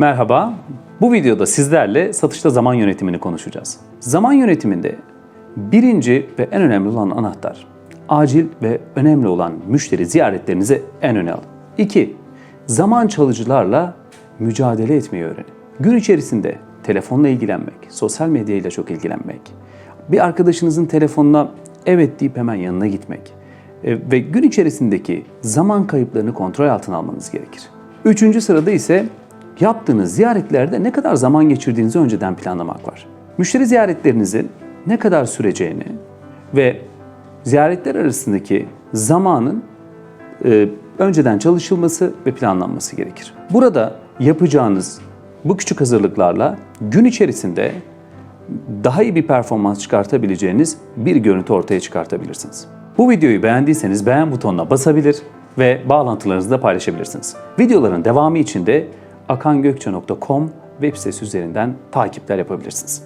Merhaba. Bu videoda sizlerle satışta zaman yönetimini konuşacağız. Zaman yönetiminde birinci ve en önemli olan anahtar acil ve önemli olan müşteri ziyaretlerinizi en öne alın. 2. Zaman çalıcılarla mücadele etmeyi öğrenin. Gün içerisinde telefonla ilgilenmek, sosyal medyayla çok ilgilenmek, bir arkadaşınızın telefonuna evet deyip hemen yanına gitmek e, ve gün içerisindeki zaman kayıplarını kontrol altına almanız gerekir. Üçüncü sırada ise yaptığınız ziyaretlerde ne kadar zaman geçirdiğinizi önceden planlamak var. Müşteri ziyaretlerinizin ne kadar süreceğini ve ziyaretler arasındaki zamanın e, önceden çalışılması ve planlanması gerekir. Burada yapacağınız bu küçük hazırlıklarla gün içerisinde daha iyi bir performans çıkartabileceğiniz bir görüntü ortaya çıkartabilirsiniz. Bu videoyu beğendiyseniz beğen butonuna basabilir ve bağlantılarınızı da paylaşabilirsiniz. Videoların devamı için de akangökçe.com web sitesi üzerinden takipler yapabilirsiniz.